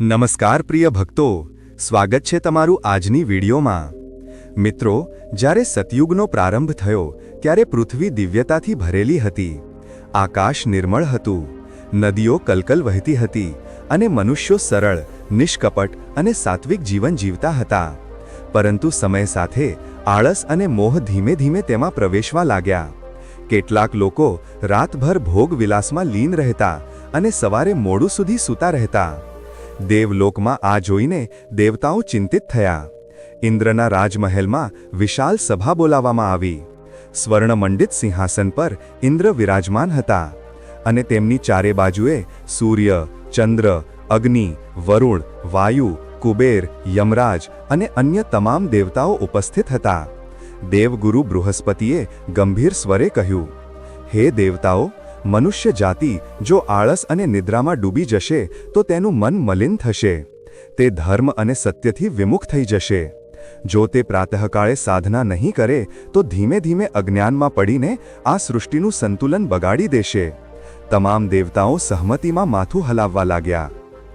નમસ્કાર પ્રિય ભક્તો, સ્વાગત છે તમારું આજની વિડીયોમાં. મિત્રો, જ્યારે સતયુગનો પ્રારંભ થયો, ત્યારે પૃથ્વી દિવ્યતાથી ભરેલી હતી. આકાશ નિર્મળ હતું, નદીઓ કલકલ વહેતી હતી અને મનુષ્યો સરળ, નિષ્કપટ અને સાત્વિક જીવન જીવતા હતા. પરંતુ સમય સાથે આળસ અને મોહ ધીમે ધીમે તેમાં પ્રવેશવા લાગ્યા. કેટલાક લોકો રાતભર ભોગ વિલાસમાં લીન રહેતા અને સવારે મોડું સુધી સૂતા રહેતા. દેવલોકમાં આ જોઈને દેવતાઓ ચિંતિત થયા. ઇન્દ્રના રાજમહેલમાં વિશાલ સભા બોલાવવામાં આવી. સ્વર્ણમંડિત સિંહાસન પર ઇન્દ્ર વિરાજમાન હતા અને તેમની ચારે બાજુએ સૂર્ય, ચંદ્ર, અગ્નિ, વરુણ, વાયુ, કુબેર, યમરાજ અને અન્ય તમામ દેવતાઓ ઉપસ્થિત હતા. દેવગુરુ બૃહસ્પતિએ ગંભીર સ્વરે કહ્યું, હે દેવતાઓ મનુષ્ય જાતિ જો આળસ અને નિદ્રામાં ડૂબી જશે, તો તેનું મન મલિન થશે. તે ધર્મ અને સત્યથી વિમુખ થઈ જશે. જો તે પ્રાતઃકાળે સાધના નહીં કરે, તો ધીમે ધીમે અજ્ઞાનમાં પડીને આ સૃષ્ટિનું સંતુલન બગાડી દેશે. તમામ દેવતાઓ સહમતિમાં માથું હલાવવા લાગ્યા.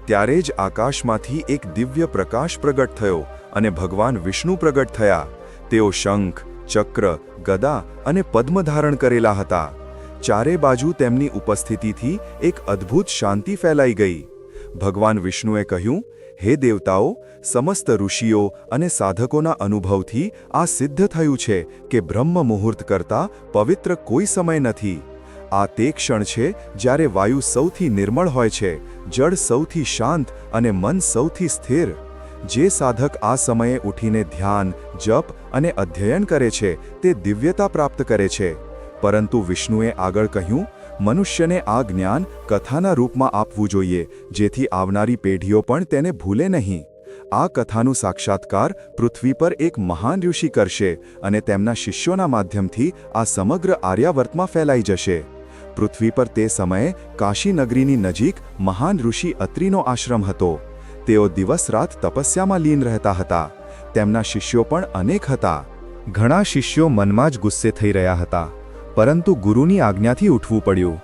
ત્યારે જ આકાશમાંથી એક દિવ્ય પ્રકાશ પ્રગટ થયો અને ભગવાન વિષ્ણુ પ્રગટ થયા. તેઓ શંખ, ચક્ર, ગદા અને પદ્મ ધારણ કરેલા હતા. ચારે બાજુ તેમની ઉપસ્થિતિથી એક અદ્ભુત શાંતિ ફેલાઈ ગઈ. ભગવાન વિષ્ણુએ કહ્યું, હે દેવતાઓ, સમસ્ત ઋષિઓ અને સાધકોના અનુભવથી આ સિદ્ધ થયું છે કે બ્રહ્મ મુહૂર્ત કરતાં પવિત્ર કોઈ સમય નથી. આ તે ક્ષણ છે જ્યારે વાયુ સૌથી નિર્મળ હોય છે, જળ સૌથી શાંત અને મન સૌથી સ્થિર. જે સાધક આ સમયે ઉઠીને ધ્યાન, જપ અને અધ્યયન કરે છે, તે દિવ્યતા પ્રાપ્ત કરે છે. પરંતુ વિષ્ણુએ આગળ કહ્યું, મનુષ્યને આ જ્ઞાન કથાના રૂપમાં આપવું જોઈએ, જેથી આવનારી પેઢીઓ પણ તેને ભૂલે નહીં. આ કથાનું સાક્ષાત્કાર પૃથ્વી પર એક મહાન ઋષિ કરશે અને તેમના શિષ્યોના માધ્યમથી આ સમગ્ર આર્યાવર્તમાં ફેલાઈ જશે. પૃથ્વી પર તે સમયે કાશી નગરીની નજીક મહાન ઋષિ અત્રિનો આશ્રમ હતો. તેઓ દિવસ રાત તપસ્યામાં લીન રહેતા હતા. તેમના શિષ્યો પણ અનેક હતા. ઘણા શિષ્યો મનમાં જ ગુસ્સે થઈ રહ્યા હતા. પરંતુ ગુરુની આજ્ઞાથી ઉઠવું પડ્યું.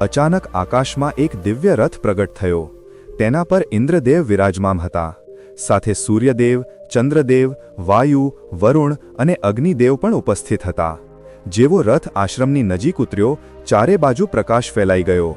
અચાનક આકાશમાં એક દિવ્ય રથ પ્રગટ થયો. તેના પર ઇન્દ્રદેવ વિરાજમાન હતા. સાથે સૂર્યદેવ, ચંદ્રદેવ, વાયુ, વરુણ અને અગ્નિદેવ પણ ઉપસ્થિત હતા. જેવો રથ આશ્રમની નજીક ઉતર્યો, ચારે બાજુ પ્રકાશ ફેલાઈ ગયો.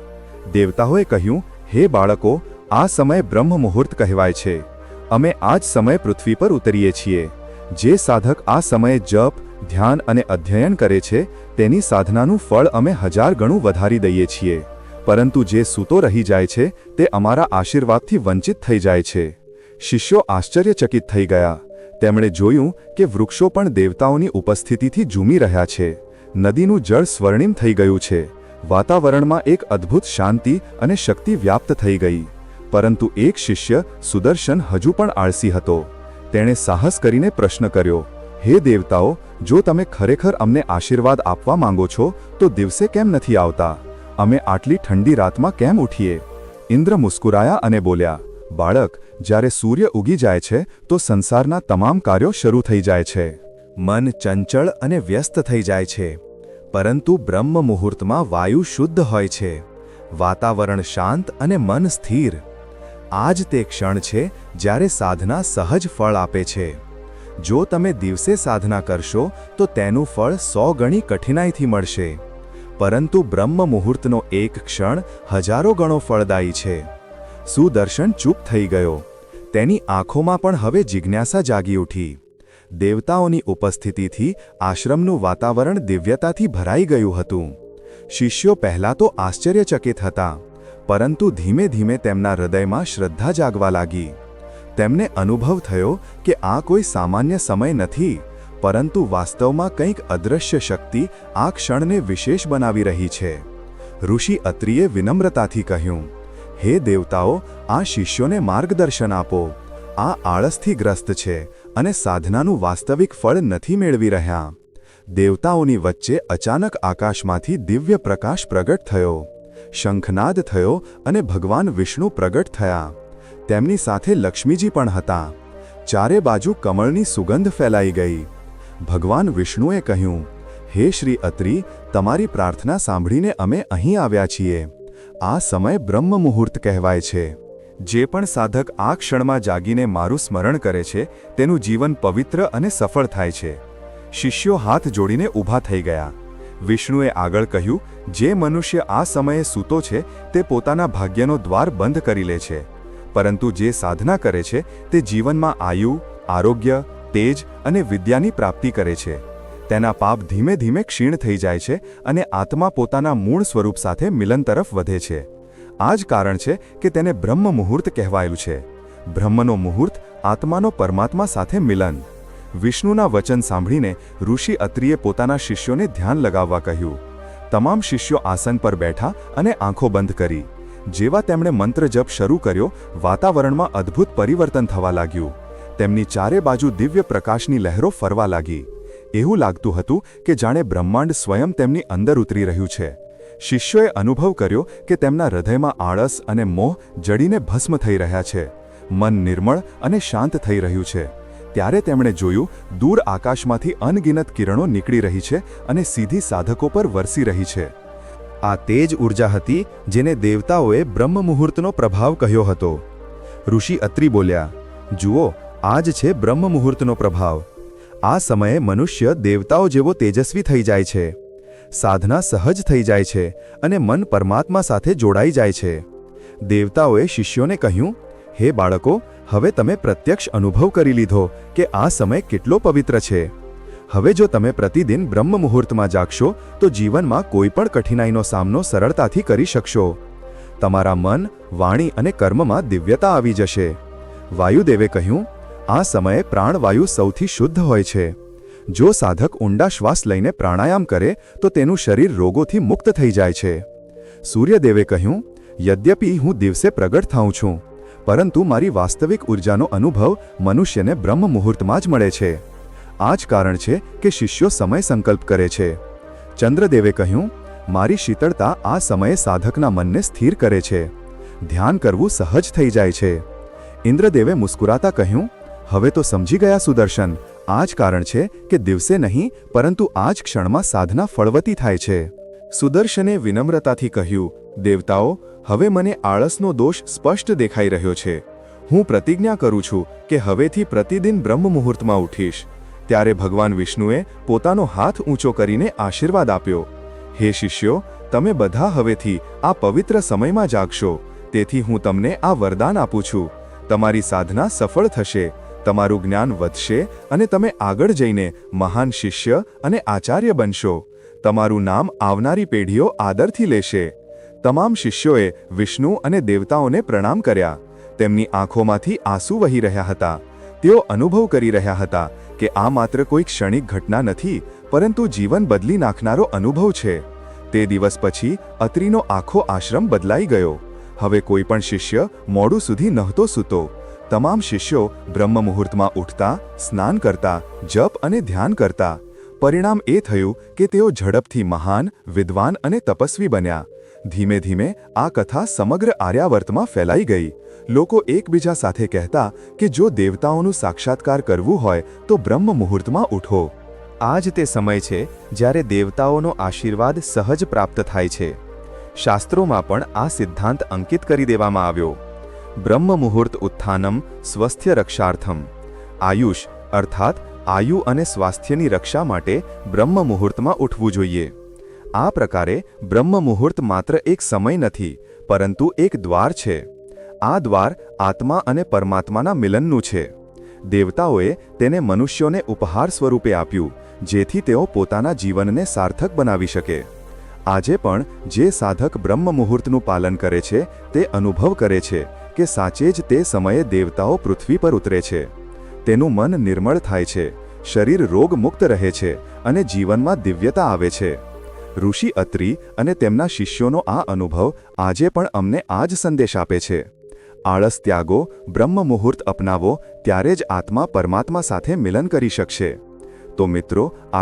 દેવતાઓએ કહ્યું, હે બાળકો, આ સમય બ્રહ્મ મુહૂર્ત કહેવાય છે. અમે આ જ સમય પૃથ્વી પર ઉતરીએ છીએ. જે સાધક આ સમયે જપ ધ્યાન અને અધ્યયન કરે છે, તેની સાધનાનું ફળ અમે હજાર ગણું વધારી દઈએ છીએ. પરંતુ જે સૂતો રહી જાય છે, તે અમારા આશીર્વાદથી વંચિત થઈ જાય છે. શિષ્યો આશ્ચર્યચકિત થઈ ગયા. તેમણે જોયું કે વૃક્ષો પણ દેવતાઓની ઉપસ્થિતિથી ઝૂમી રહ્યા છે. નદીનું જળ સ્વર્ણિમ થઈ ગયું છે. વાતાવરણમાં એક અદ્ભુત શાંતિ અને શક્તિ વ્યાપ્ત થઈ ગઈ. પરંતુ એક શિષ્ય સુદર્શન હજુ પણ આળસી હતો. તેણે સાહસ કરીને પ્રશ્ન કર્યો, હે દેવતાઓ જો તમે ખરેખર અમને આશીર્વાદ આપવા માંગો છો, તો દિવસે કેમ નથી આવતા? અમે આટલી ઠંડી રાતમાં કેમ ઉઠીએ? ઇન્દ્ર મુસ્કુરાયા અને બોલ્યા, બાળક, જ્યારે સૂર્ય ઉગી જાય છે, તો સંસારના તમામ કાર્યો શરૂ થઈ જાય છે. મન ચંચળ અને વ્યસ્ત થઈ જાય છે. પરંતુ બ્રહ્મ મુહૂર્તમાં વાયુ શુદ્ધ હોય છે. વાતાવરણ શાંત અને મન સ્થિર. આ જ તે ક્ષણ છે, જ્યારે સાધના સહજ ફળ આપે છે. જો તમે દિવસે સાધના કરશો, તો તેનું ફળ સો ગણી કઠિનાઈથી મળશે. પરંતુ બ્રહ્મ મુહૂર્તનો એક ક્ષણ હજારો ગણો ફળદાયી છે. સુદર્શન ચૂપ થઈ ગયો. તેની આંખોમાં પણ હવે જિજ્ઞાસા જાગી ઉઠી. દેવતાઓની ઉપસ્થિતિથી આશ્રમનું વાતાવરણ દિવ્યતાથી ભરાઈ ગયું હતું. શિષ્યો પહેલાં તો આશ્ચર્યચકિત હતા, પરંતુ ધીમે ધીમે તેમના હૃદયમાં શ્રદ્ધા જાગવા લાગી. તેમને અનુભવ થયો કે આ કોઈ સામાન્ય સમય નથી, પરંતુ વાસ્તવમાં કંઈક અદૃશ્ય શક્તિ આ ક્ષણને વિશેષ બનાવી રહી છે. ઋષિ અત્રિએ વિનમ્રતાથી કહ્યું, હે દેવતાઓ, આ શિષ્યોને માર્ગદર્શન આપો. આ આળસથી ગ્રસ્ત છે અને સાધનાનું વાસ્તવિક ફળ નથી મેળવી રહ્યા. દેવતાઓની વચ્ચે અચાનક આકાશમાંથી દિવ્ય પ્રકાશ પ્રગટ થયો. શંખનાદ થયો અને ભગવાન વિષ્ણુ પ્રગટ થયા. તેમની સાથે લક્ષ્મીજી પણ હતા. ચારે બાજુ કમળની સુગંધ ફેલાઈ ગઈ. ભગવાન વિષ્ણુએ કહ્યું, હે શ્રી અત્રી, તમારી પ્રાર્થના સાંભળીને અમે અહીં આવ્યા છીએ. આ સમય બ્રહ્મ મુહૂર્ત કહેવાય છે. જે પણ સાધક આ ક્ષણમાં જાગીને મારું સ્મરણ કરે છે, તેનું જીવન પવિત્ર અને સફળ થાય છે. શિષ્યો હાથ જોડીને ઊભા થઈ ગયા. વિષ્ણુએ આગળ કહ્યું, જે મનુષ્ય આ સમયે સૂતો છે, તે પોતાના ભાગ્યનો દ્વાર બંધ કરી લે છે. પરંતુ જે સાધના કરે છે તે જીવનમાં આયુ, આરોગ્ય, તેજ અને વિદ્યાની પ્રાપ્તિ કરે છે. તેના પાપ ધીમે ધીમે ક્ષીણ થઈ જાય છે અને આત્મા પોતાના મૂળ સ્વરૂપ સાથે મિલન તરફ વધે છે. આ જ કારણ છે કે તેને બ્રહ્મ મુહૂર્ત કહેવાયું છે. બ્રહ્મનો મુહૂર્ત આત્માનો પરમાત્મા સાથે મિલન. વિષ્ણુના વચન સાંભળીને ઋષિ અત્રિએ પોતાના શિષ્યોને ધ્યાન લગાવવા કહ્યું. તમામ શિષ્યો આસન પર બેઠા અને આંખો બંધ કરી. જેવા તેમણે મંત્ર જપ શરૂ કર્યો, વાતાવરણમાં અદ્ભુત પરિવર્તન થવા લાગ્યું. તેમની ચારે બાજુ દિવ્ય પ્રકાશની લહેરો ફરવા લાગી. એવું લાગતું હતું કે જાણે બ્રહ્માંડ સ્વયં તેમની અંદર ઉતરી રહ્યું છે. શિષ્યોએ અનુભવ કર્યો કે તેમના હૃદયમાં આળસ અને મોહ જડીને ભસ્મ થઈ રહ્યા છે. મન નિર્મળ અને શાંત થઈ રહ્યું છે. ત્યારે તેમણે જોયું, દૂર આકાશમાંથી અનગિનત કિરણો નીકળી રહી છે અને સીધી સાધકો પર વરસી રહી છે. આ તે જ ઊર્જા હતી જેને દેવતાઓએ બ્રહ્મ મુહૂર્તનો પ્રભાવ કહ્યો હતો. ઋષિ અત્રિ બોલ્યા, જુઓ આ જ છે બ્રહ્મ મુહૂર્તનો પ્રભાવ. આ સમયે મનુષ્ય દેવતાઓ જેવો તેજસ્વી થઈ જાય છે. સાધના સહજ થઈ જાય છે અને મન પરમાત્મા સાથે જોડાઈ જાય છે. દેવતાઓએ શિષ્યોને કહ્યું, હે બાળકો, હવે તમે પ્રત્યક્ષ અનુભવ કરી લીધો કે આ સમય કેટલો પવિત્ર છે. હવે જો તમે પ્રતિદિન બ્રહ્મ મુહૂર્તમાં જાગશો, તો જીવનમાં કોઈ પણ કઠિનાઈનો સામનો સરળતાથી કરી શકશો. તમારા મન, વાણી અને કર્મમાં દિવ્યતા આવી જશે. વાયુદેવે કહ્યું, આ સમયે પ્રાણવાયુ સૌથી શુદ્ધ હોય છે. જો સાધક ઊંડા શ્વાસ લઈને પ્રાણાયામ કરે, તો તેનું શરીર રોગોથી મુક્ત થઈ જાય છે. સૂર્યદેવે કહ્યું, યદ્યપિ હું દિવસે પ્રગટ થાઉં છું, પરંતુ મારી વાસ્તવિક ઉર્જાનો અનુભવ મનુષ્યને બ્રહ્મ મુહૂર્તમાં જ મળે છે. આ જ કારણ છે કે શિષ્યો સમય સંકલ્પ કરે છે. ચંદ્રદેવે કહ્યું, મારી શીતળતા આ સમયે સાધકના મનને સ્થિર કરે છે. ધ્યાન કરવું સહજ થઈ જાય છે. ઇન્દ્રદેવે મુસ્કુરાતા કહ્યું, હવે તો સમજી ગયા સુદર્શન. આ જ કારણ છે કે દિવસે નહીં, પરંતુ આ જ ક્ષણમાં સાધના ફળવતી થાય છે. સુદર્શને વિનમ્રતાથી કહ્યું, દેવતાઓ, હવે મને આળસનો દોષ સ્પષ્ટ દેખાઈ રહ્યો છે. હું પ્રતિજ્ઞા કરું છું કે હવેથી પ્રતિદિન બ્રહ્મ મુહૂર્તમાં ઉઠીશ. ત્યારે ભગવાન વિષ્ણુએ પોતાનો હાથ ઊંચો કરીને આશીર્વાદ આપ્યો. હે શિષ્યો, તમે બધા હવેથી આ પવિત્ર સમયમાં જાગશો. તેથી હું તમને આ વરદાન આપું છું. તમારી સાધના સફળ થશે, તમારું જ્ઞાન વધશે અને તમે આગળ જઈને મહાન શિષ્ય અને આચાર્ય બનશો. તમારું નામ આવનારી પેઢીઓ આદરથી લેશે. તમામ શિષ્યોએ વિષ્ણુ અને દેવતાઓને પ્રણામ કર્યા. તેમની આંખોમાંથી આંસુ વહી રહ્યા હતા. તેઓ અનુભવ કરી રહ્યા હતા કે આ માત્ર કોઈ ક્ષણિક ઘટના નથી, પરંતુ જીવન બદલી નાખનારો અનુભવ છે. તે દિવસ પછી અત્રિનો આખો આશ્રમ બદલાઈ ગયો. હવે કોઈ પણ શિષ્ય મોડું સુધી નહોતો સૂતો. તમામ શિષ્યો બ્રહ્મ મુહૂર્તમાં ઉઠતા, સ્નાન કરતા, જપ અને ધ્યાન કરતા. પરિણામ એ થયું કે તેઓ ઝડપથી મહાન, વિદ્વાન અને તપસ્વી બન્યા. ધીમે ધીમે આ કથા સમગ્ર આર્યાવર્તમાં ફેલાઈ ગઈ. લોકો એકબીજા સાથે કહેતા કે જો દેવતાઓનું સાક્ષાત્કાર કરવું હોય, તો બ્રહ્મ મુહૂર્તમાં ઉઠો. આ જ તે સમય છે જ્યારે દેવતાઓનો આશીર્વાદ સહજ પ્રાપ્ત થાય છે. શાસ્ત્રોમાં પણ આ સિદ્ધાંત અંકિત કરી દેવામાં આવ્યો. બ્રહ્મ મુહૂર્ત ઉત્થાનમ સ્વસ્થ્ય રક્ષાર્થમ. આયુષ, અર્થાત આયુ અને સ્વાસ્થ્યની રક્ષા માટે બ્રહ્મ મુહૂર્તમાં ઉઠવું જોઈએ. આ પ્રકારે બ્રહ્મ મુહૂર્ત માત્ર એક સમય નથી, પરંતુ એક દ્વાર છે. આ દ્વાર આત્મા અને પરમાત્માના મિલનનું છે. દેવતાઓએ તેને મનુષ્યોને ઉપહાર સ્વરૂપે આપ્યું, જેથી તેઓ પોતાના જીવનને સાર્થક બનાવી શકે. આજે પણ જે સાધક બ્રહ્મ મુહૂર્તનું પાલન કરે છે, તે અનુભવ કરે છે કે સાચે જ તે સમયે દેવતાઓ પૃથ્વી પર ઉતરે છે. તેનું મન નિર્મળ થાય છે, શરીર રોગમુક્ત રહે છે અને જીવનમાં દિવ્યતા આવે છે. ઋષિ અત્રિ અને તેમના શિષ્યોનો આ અનુભવ આજે પણ અમને આ જ સંદેશ આપે છે. આળસ ત્યાગો, બ્રહ્મ મુહૂર્ત અપનાવો ત્યારે જ આત્મા પરમાત્મા સાથે મિલન કરી શકશે. તો મિત્રો, આ